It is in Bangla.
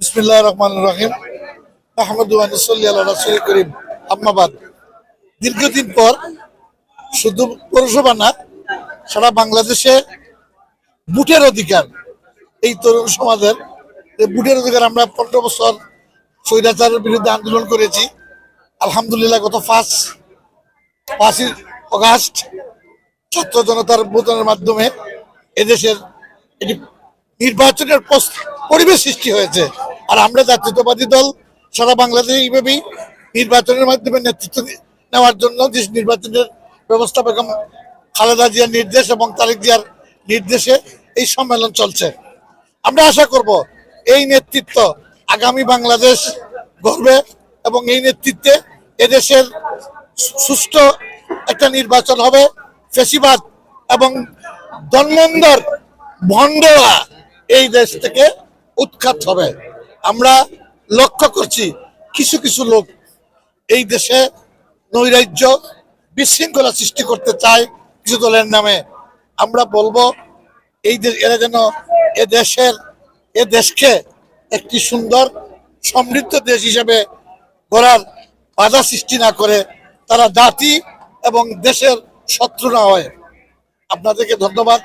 বিসমিল্লাহ রহমান রহিম। আহমদুল্লাহ করিম। আম্মাবাদ দীর্ঘদিন পর শুধু পৌরসভা না, সারা বাংলাদেশে বুটের অধিকার। এই তরুণ সমাজের বুটের অধিকার আমরা পনেরো বছর স্বৈরাচারের বিরুদ্ধে আন্দোলন করেছি। আলহামদুলিল্লাহ গত পাঁচ, পাঁচই অগাস্ট ছাত্র জনতার ভোটনের মাধ্যমে এদেশের এটি নির্বাচনের পরিবেশ সৃষ্টি হয়েছে। আর আমরা জাতীয়তাবাদী দল সারা বাংলাদেশে এইভাবেই নির্বাচনের মাধ্যমে নেতৃত্ব নেওয়ার জন্য যে নির্বাচনের ব্যবস্থা বেগম খালেদা জিয়ার নির্দেশ এবং তারেক জিয়ার নির্দেশে এই সম্মেলন চলছে। আমরা আশা করব এই নেতৃত্ব আগামী বাংলাদেশ গড়বে এবং এই নেতৃত্বে এদেশের সুষ্ঠু একটা নির্বাচন হবে। ফেসিবাদ এবং দন্মন্দর ভণ্ডরা এই দেশ থেকে উৎখাত হবে। আমরা লক্ষ্য করছি কিছু কিছু লোক এই দেশে নৈরাজ্য বিশৃঙ্খলা সৃষ্টি করতে চায় কিছু দলের নামে। আমরা বলব এই দেশ এরা যেন এ দেশের, এ দেশকে একটি সুন্দর সমৃদ্ধ দেশ হিসেবে গড়ার বাধা সৃষ্টি না করে তারা জাতি এবং দেশের শত্রু না হয়। আপনাদেরকে ধন্যবাদ।